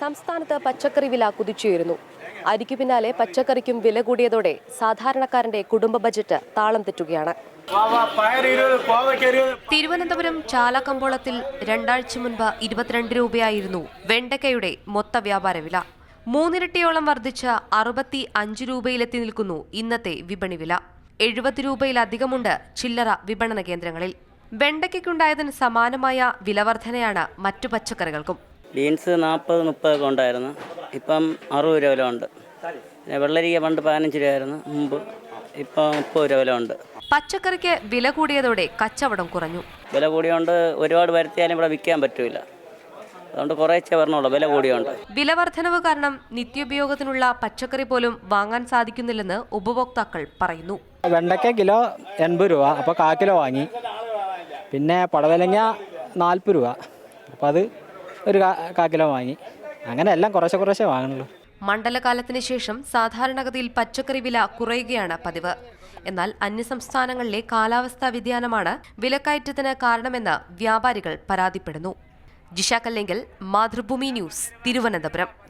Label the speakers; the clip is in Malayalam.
Speaker 1: സംസ്ഥാനത്ത് പച്ചക്കറി വില കുതിച്ചുയരുന്നു. അരിക്കു പിന്നാലെ പച്ചക്കറിക്കും വില കൂടിയതോടെ സാധാരണക്കാരന്റെ കുടുംബ ബജറ്റ് താളം തെറ്റുകയാണ്. തിരുവനന്തപുരം ചാലക്കമ്പോളത്തിൽ രണ്ടാഴ്ച മുൻപ് ഇരുപത്തിരണ്ട് രൂപയായിരുന്നു വെണ്ടക്കയുടെ മൊത്ത വ്യാപാര വില. മൂന്നിരട്ടിയോളം വർദ്ധിച്ച അറുപത്തി അഞ്ച് രൂപയിലെത്തി നിൽക്കുന്നു ഇന്നത്തെ വിപണി വില. എഴുപത് രൂപയിലധികമുണ്ട് ചില്ലറ വിപണന കേന്ദ്രങ്ങളിൽ. വെണ്ടയ്ക്കുണ്ടായതിന് സമാനമായ വിലവർധനയാണ് മറ്റു പച്ചക്കറികൾക്കും.
Speaker 2: ബീൻസ് നാൽപ്പത് മുപ്പതൊക്കെ ഉണ്ടായിരുന്നു. ഇപ്പം അറുപത് രൂപ വില ഉണ്ട്. പിന്നെ വെള്ളരിക്ക പണ്ട് പതിനഞ്ച് രൂപയായിരുന്നു മുമ്പ് ഇപ്പം മുപ്പത് രൂപ വില ഉണ്ട്.
Speaker 1: പച്ചക്കറിക്ക് വില കൂടിയതോടെ കച്ചവടം കുറഞ്ഞു.
Speaker 2: വില കൂടിയോണ്ട് ഒരുപാട് വരുത്തിയാലും ഇവിടെ വിൽക്കാൻ പറ്റൂല. അതുകൊണ്ട് കുറേച്ചേ പറഞ്ഞോളൂ വില കൂടിയോണ്ട്.
Speaker 1: വിലവർധനവ് കാരണം നിത്യോപയോഗത്തിനുള്ള പച്ചക്കറി പോലും വാങ്ങാൻ സാധിക്കുന്നില്ലെന്ന് ഉപഭോക്താക്കൾ പറയുന്നു.
Speaker 3: വെണ്ടയ്ക്ക കിലോ എൺപത് രൂപ. അപ്പോൾ കാ കിലോ വാങ്ങി. പിന്നെ പടവലങ്ങ നാൽപ്പത് രൂപ. അപ്പോൾ അത് ഒരു കാ കിലോ വാങ്ങി. അങ്ങനെ എല്ലാം കുറേശ്ശെ കുറേശ്ശെ വാങ്ങണുള്ളൂ
Speaker 1: മണ്ഡലകാലത്തിന് ശേഷം സാധാരണഗതിയിൽ പച്ചക്കറി വില കുറയുകയാണ് പതിവ്. എന്നാൽ അന്യസംസ്ഥാനങ്ങളിലെ കാലാവസ്ഥാ വ്യതിയാനമാണ് വിലക്കയറ്റത്തിന് കാരണമെന്ന് വ്യാപാരികൾ പരാതിപ്പെടുന്നു. ജിഷ കല്ലെങ്കിൽ മാതൃഭൂമി ന്യൂസ് തിരുവനന്തപുരം.